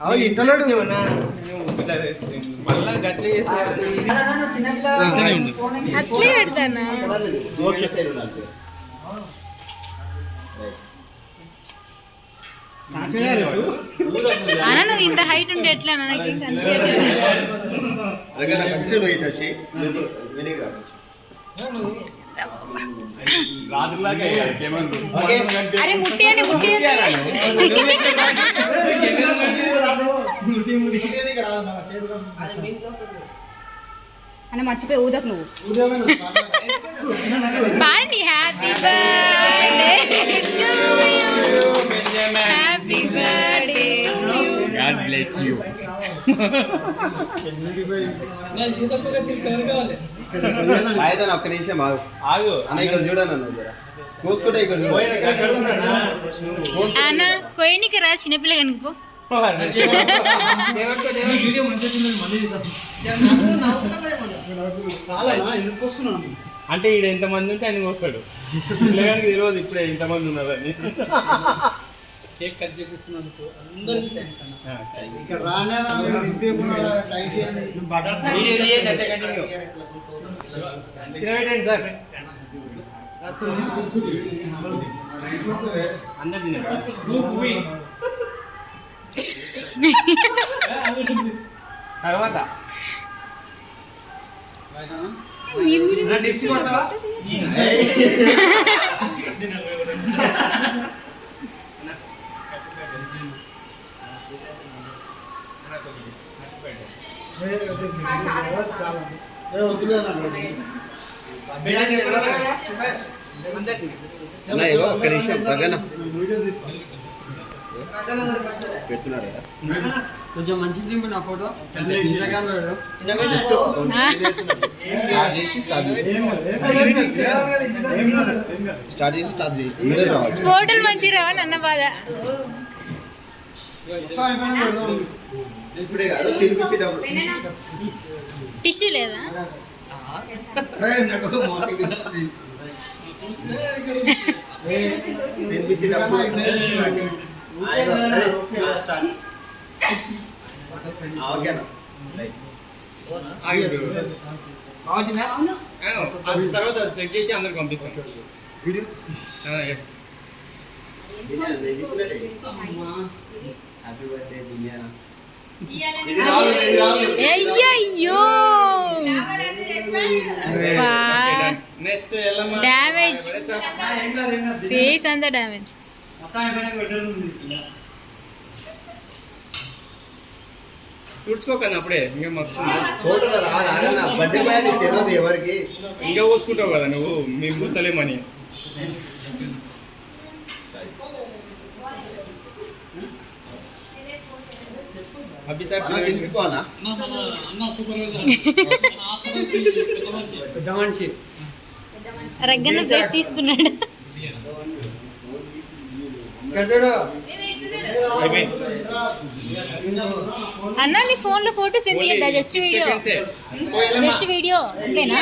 అవి చేస్తారు అట్లే పెడతానా? అన్న నువ్వు ఇంత హైట్ ఉంటే ఎట్లా? నాకు ఏం కనిపించలేదు అరే ముట్టి అని ముట్టి అన్న మర్చిపోయి ఊదకు నువ్వు. Party happy birthday happy birthday god bless you ఒక్క నిమిషం ఆగు. ఆగు. అన్న ఇక్కడ చూడను అన్న కోసుకుంటే ఇక్కడ రా చిన్నపిల్ల కనుకో అంటే ఈడ ఎంతమంది ఉంటే ఆయన వస్తాడు పిల్లగానికి తెలియదు ఇప్పుడే ఇంతమంది ఉన్నారని. కేక్ కట్ చేపిస్తున్నందుకు అందరికీ థ్యాంక్స్ అన్న. ఇక్కడ రానే మీరు ఒక్క నిమిషం రగన పెడుతున్నాడు కదా కొంచెం మంచిగా దింపు నా ఫోటో. స్టార్ట్ చేసి స్టార్ట్ చేసి స్టార్ట్ చేసి స్టార్ట్ ఫోటోలు మంచి రావని అన్న బాధ. ఇప్పుడే కాదు టిష్యూ లేదా? ఓకేనా తర్వాత సెట్ చేసి అందరికి పంపిస్తాం. ఎస్ అయ్యయ్యో బా. నెక్స్ట్ ఎల్లమ్మ డ్యామేజ్ ఫేస్ అంతా డ్యామేజ్ తుడుచుకోకండి అప్పుడే ఇంకా మస్తు ఫోటోలో రా నాన్న బర్త్డే బాయ్ నీకు తెలియదు ఎవరికి ఇంకా పోసుకుంటావు కదా నువ్వు మేము పూస్తలేమని రగ్గన్న ప్లేస్ తీసుకున్నాడు. అన్న నీ ఫోన్లో ఫోటోస్ ఎందుకు చేద్దా? Just video. జస్ట్ వీడియో అంతేనా